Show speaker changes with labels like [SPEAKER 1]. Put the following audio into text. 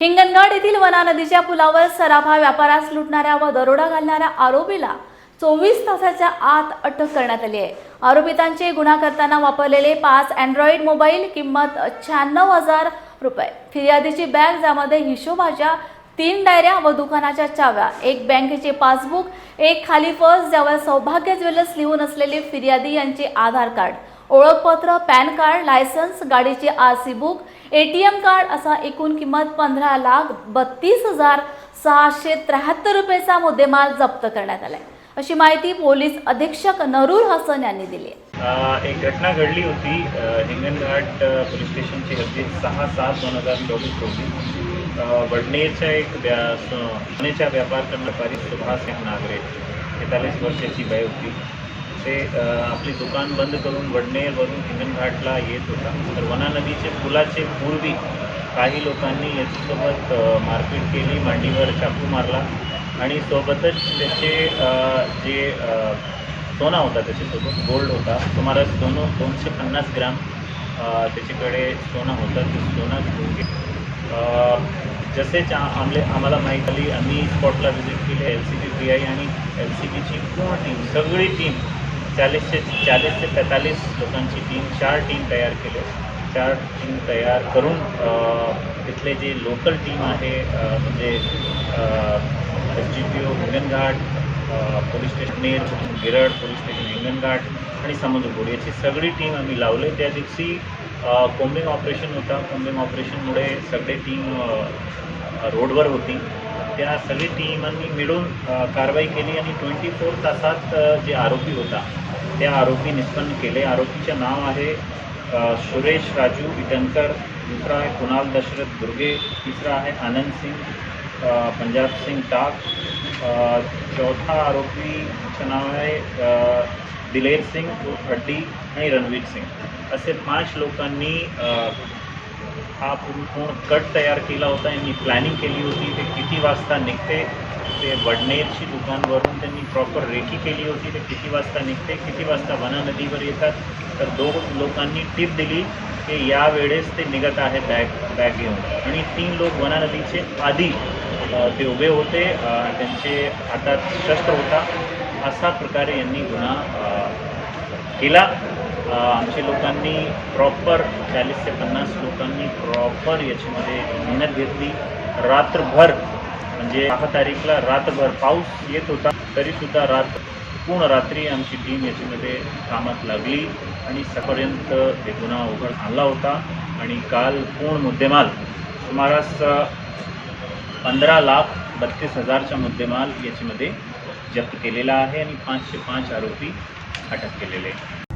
[SPEAKER 1] हिंगणघाट येथील वना नदीच्या पुलावर सराफा व्यापारास लुटणाऱ्या व दरोडा घालणाऱ्या आरोपीला चोवीस तासाच्या आत अटक करण्यात आली आहे. आरोपितांचे गुन्हा करताना वापरलेले पाच अँड्रॉइड मोबाईल किंमत शहाण्णव हजार रुपये. फिर्यादीची बॅग ज्यामध्ये हिशोबाच्या तीन डायऱ्या व दुकानाच्या चाव्या एक बँकेचे पासबुक एक खाली पर्स ज्यावर सौभाग्य ज्वेलर्स लिहून असलेले फिर्यादी यांचे आधार कार्ड ओळखपत्र पॅन कार्ड लायसन्स गाडीचे R C book A T M card असा एकूण किंमत पंधरा लाख बत्तीस हजार सहाशे त्र्याहत्तर रुपयेचा मुद्देमाल जप्त करण्यात आलाय. अशी माहिती पोलीस अधीक्षक नरूर हसन यांनी दिली
[SPEAKER 2] एक घटना घडली होती. अ, हिंगणघाट पोलीस स्टेशनची हद्दी सहा सात दोन हजार चोवीस रोजी वडनेरच्या एक व्या सोन्याच्या व्यापार करणारी सुभाष सिंग नागरे. तेतालीस वर्षाची बाई होती. ते आपली दुकान बंद करून वडनेरवरून हिंगणघाटला येत होता. तर वना नदीचे पुलाचे पूर्वी काही लोकांनी याच्यासोबत मारपीट केली मांडीवर चाकू मारला आणि सोबतच त्याचे जे सोना होता त्याच्यासोबत गोल्ड होता. सुमारे दोन दोनशे पन्नास ग्राम त्याच्याकडे सोनं होतं. ते सोनं घेऊन जसेच आमले आम्हाला माहीत आली आम्ही स्पॉटला व्हिजिट केली L C B P I आणि एल सी बीची पूर्ण टीम सगळी टीम चाळीसशे चाळीस ते पैंतालीस लोकांची टीम चार टीम तयार केले. चार टीम तयार करून तिथले जे लोकल टीम आहे म्हणजे S G P O Hinganghat police station Ner Girad police station Hinganghat आणि समुद्रपूर याची सगळी टीम आम्ही लावले. त्या दिवशी अ, कोम्बिंग ऑपरेशन होता. कोम्बिंग ऑपरेशनमुळे सगळे टीम रोडवर होती. त्या सगळी टीमांनी मिळून कारवाई केली आणि ट्वेंटी फोर तासात जे आरोपी होता त्या आरोपी निष्पन्न केले. आरोपीचे नाव आहे सुरेश राजू इटनकर दुसरा आहे कुणाल दशरथ दुर्गे तिसरा आहे आनंद सिंग पंजाब सिंग टाक. चौथा आरोपीचं नाव आहे दिलेर सिंग हड्डी आणि रणवीर सिंग. असे पाच लोकांनी हा पूर्ण पूर्ण कट तयार केला होता. यांनी प्लॅनिंग केली होती. ते किती वाजता निघते? ते वडनेरची दुकानवरून त्यांनी प्रॉपर रेकी केली होती. ते किती वाजता निघते? किती वाजता वना नदीवर येतात? तर दोन लोकांनी टिप दिली की या वेळेस ते निघत आहे बॅग बॅग घेऊन. आणि तीन लोक वना नदीचे आधी ते उभे होते. त्यांचे हातात शस्त्र होता. अशा प्रकारे यांनी गुन्हा केला. आमच्या लोकांनी प्रॉपर चाळीस ते पन्नास लोकांनी प्रॉपर याच्यामध्ये मेहनत घेतली. रात्रभर म्हणजे दहा तारीखला रात्रभर पाऊस येत होता तरीसुद्धा रात्र पूर्ण रात्री आमची टीम याच्यामध्ये कामात लागली आणि सकाळपर्यंत ते गुन्हा उघड आणला होता. आणि काल पूर्ण मुद्देमाल सुमारास पंधरा लाख बत्तीस हजारचा मुद्देमाल याच्यामध्ये जप्त केलेला आहे आणि पाचशे पाच आरोपी अटक केलेले. आहे